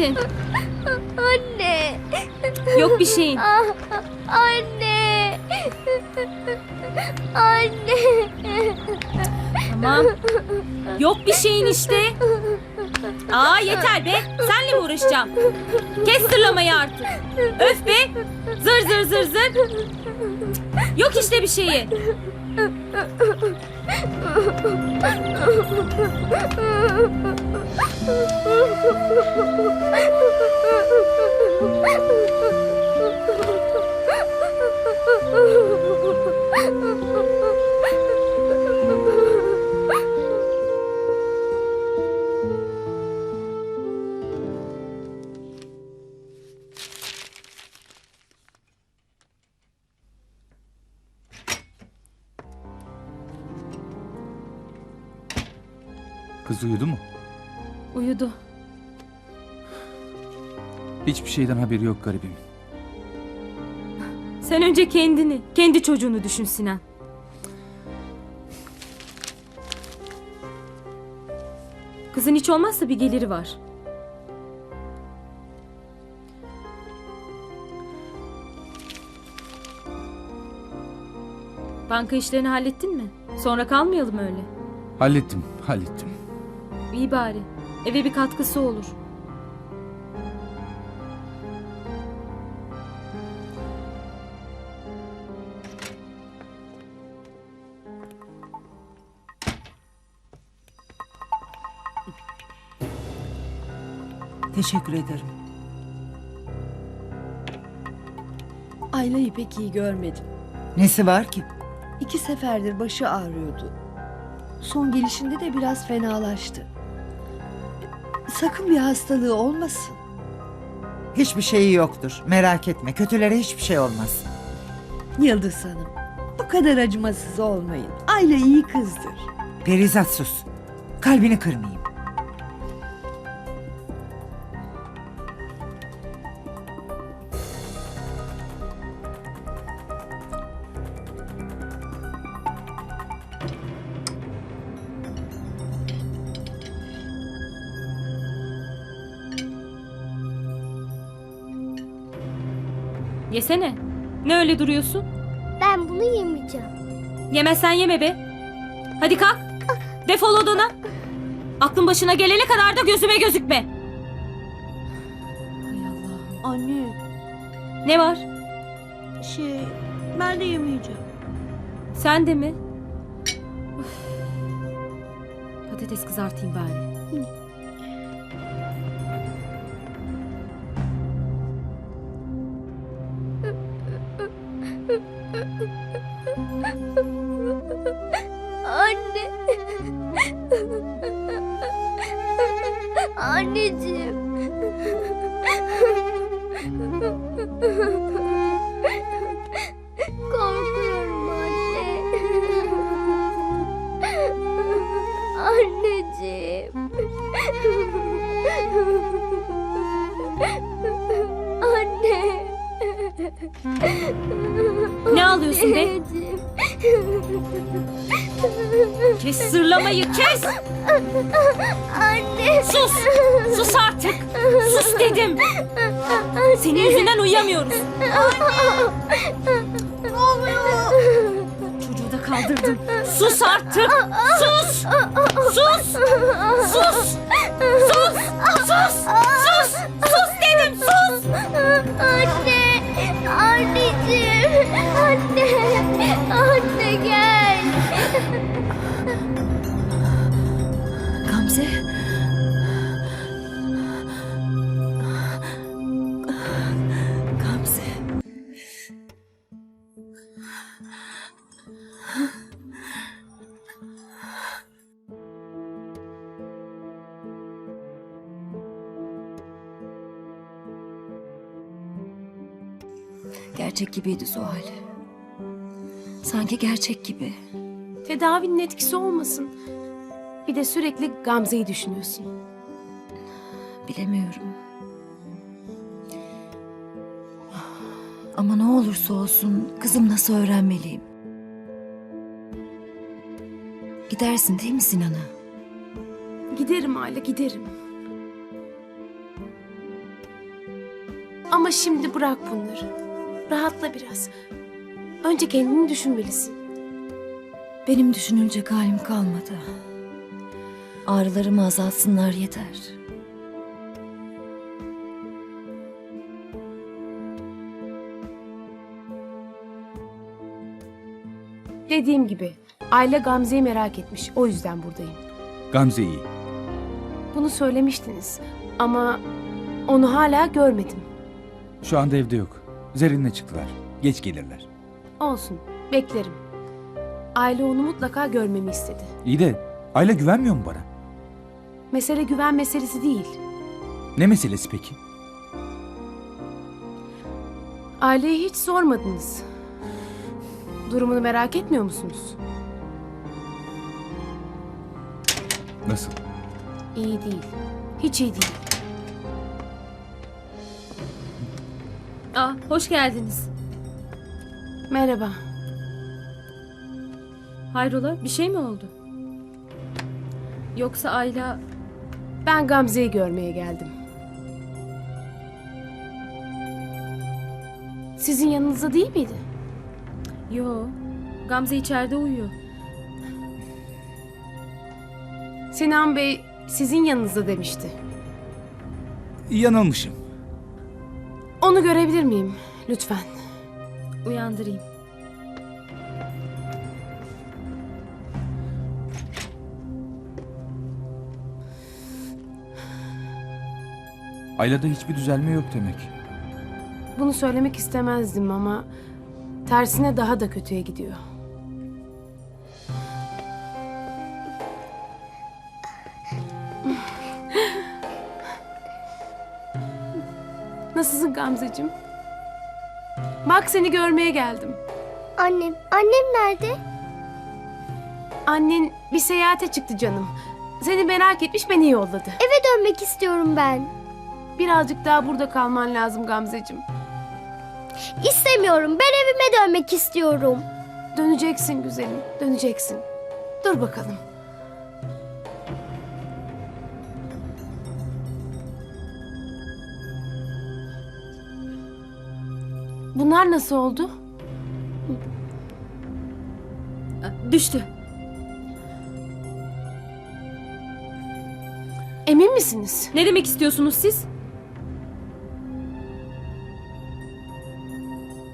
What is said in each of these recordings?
misin? Anne. Yok bir şeyin. Ah, Anne. Anne. Tamam. Yok bir şeyin işte. Aa yeter be. Senle mi uğraşacağım? Kes sırlamayı artık. Öf be. Zır zır zır zır. Yok işte bir şeyi. Kız uyudu mu? Uyudu. Hiçbir şeyden haberi yok garibim. Sen önce kendini, kendi çocuğunu düşün Sinan. Kızın hiç olmazsa bir geliri var. Banka işlerini hallettin mi? Sonra kalmayalım öyle. Hallettim, hallettim. İyi bari. Eve bir katkısı olur. Teşekkür ederim. Ayla'yı pek iyi görmedim. Nesi var ki? İki seferdir başı ağrıyordu. Son gelişinde de biraz fenalaştı. Sakın bir hastalığı olmasın. Hiçbir şeyi yoktur. Merak etme. Kötülere hiçbir şey olmaz. Yıldız Hanım, bu kadar acımasız olmayın. Ayla iyi kızdır. Perizat sus. Kalbini kırmayayım. Yesene. Ne öyle duruyorsun? Ben bunu yemeyeceğim. Yemezsen yeme be. Hadi kalk. Defol odana. Aklın başına gelene kadar da gözüme gözükme. Hay Allah. Anne, Ne var? şey, ben de yemeyeceğim. Sen de mi? Üf. Patates kızartayım bari. Anne. Anneciğim. Korkuyorum anne. Anneciğim. Anne. Ne ağlıyorsun be? Anneciğim. Kes sırlamayı kes. Anne. Sus. Sus artık. Sus dedim. Senin yüzünden uyuyamıyoruz. Ne oluyor? Çocuğu da kaldırdım. Sus artık. Sus. Sus. Sus. Sus. Sus. Sus. Sus dedim. Sus. Anne. Anneciğim. Anne. Anne gel. Gamze. Gamze. Gerçek gibiydi Zuhal. Sanki gerçek gibi. Tedavinin etkisi olmasın. Bir de sürekli Gamze'yi düşünüyorsun. Bilemiyorum. Ama ne olursa olsun kızım nasıl öğrenmeliyim? Gidersin değil mi Sinan'a? Giderim Ayla giderim. Ama şimdi bırak bunları. Rahatla biraz. Önce kendini düşünmelisin. Benim düşünülecek halim kalmadı. Ağrılarımı azaltsınlar yeter. Dediğim gibi Ayla Gamze'yi merak etmiş. O yüzden buradayım. Gamze iyi. Bunu söylemiştiniz. Ama onu hala görmedim. Şu anda evde yok. Zerrin'le çıktılar. Geç gelirler. Olsun. Beklerim. Ayla onu mutlaka görmemi istedi. İyi de Ayla güvenmiyor mu bana? Mesele güven meselesi değil. Ne meselesi peki? Aileyi hiç sormadınız. Durumunu merak etmiyor musunuz? Nasıl? İyi değil. Hiç iyi değil. Aa, hoş geldiniz. Merhaba. Hayrola bir şey mi oldu? Yoksa Ayla... Ben Gamze'yi görmeye geldim. Sizin yanınızda değil miydi? Yo, Gamze içeride uyuyor. Sinan Bey sizin yanınızda demişti. Yanılmışım. Onu görebilir miyim? Lütfen. Uyandırayım. Ayla'da hiçbir düzelme yok demek. Bunu söylemek istemezdim ama tersine daha da kötüye gidiyor. Nasılsın Gamzeciğim? Bak seni görmeye geldim. Annem, annem nerede? Annen bir seyahate çıktı canım. Seni merak etmiş beni yolladı. Eve dönmek istiyorum ben. Birazcık daha burada kalman lazım Gamzeciğim. İstemiyorum. Ben evime dönmek istiyorum. Döneceksin güzelim, döneceksin. Dur bakalım. Bunlar nasıl oldu? Düştü. Emin misiniz? Ne demek istiyorsunuz siz?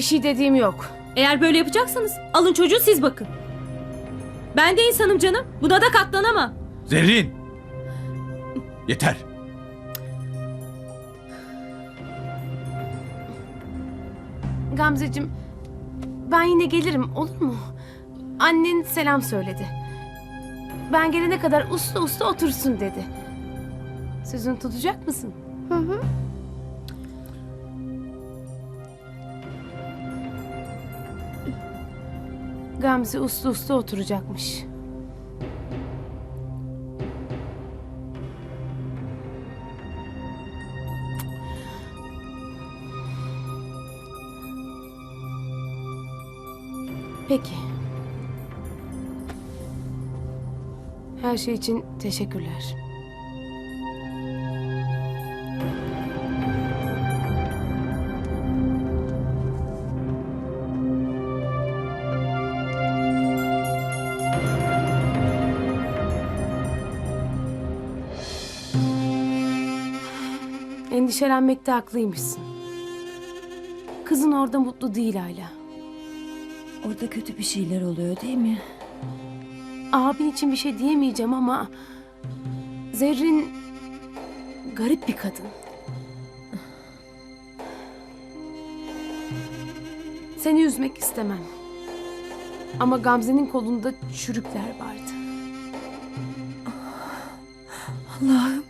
Bir şey dediğim yok. Eğer böyle yapacaksanız alın çocuğu siz bakın. Ben de insanım canım. Buna da katlanamam. Zerrin! Yeter. Gamzeciğim, ben yine gelirim olur mu? Annen selam söyledi. Ben gelene kadar uslu uslu otursun dedi. Sözünü tutacak mısın? Hı hı. Gamze uslu uslu oturacakmış. Peki. Her şey için teşekkürler. Endişelenmekte haklıymışsın. Kızın orada mutlu değil Ayla. Orada kötü bir şeyler oluyor değil mi? Abin için bir şey diyemeyeceğim ama... Zerrin... Garip bir kadın. Seni üzmek istemem. Ama Gamze'nin kolunda çürükler vardı. Allah'ım.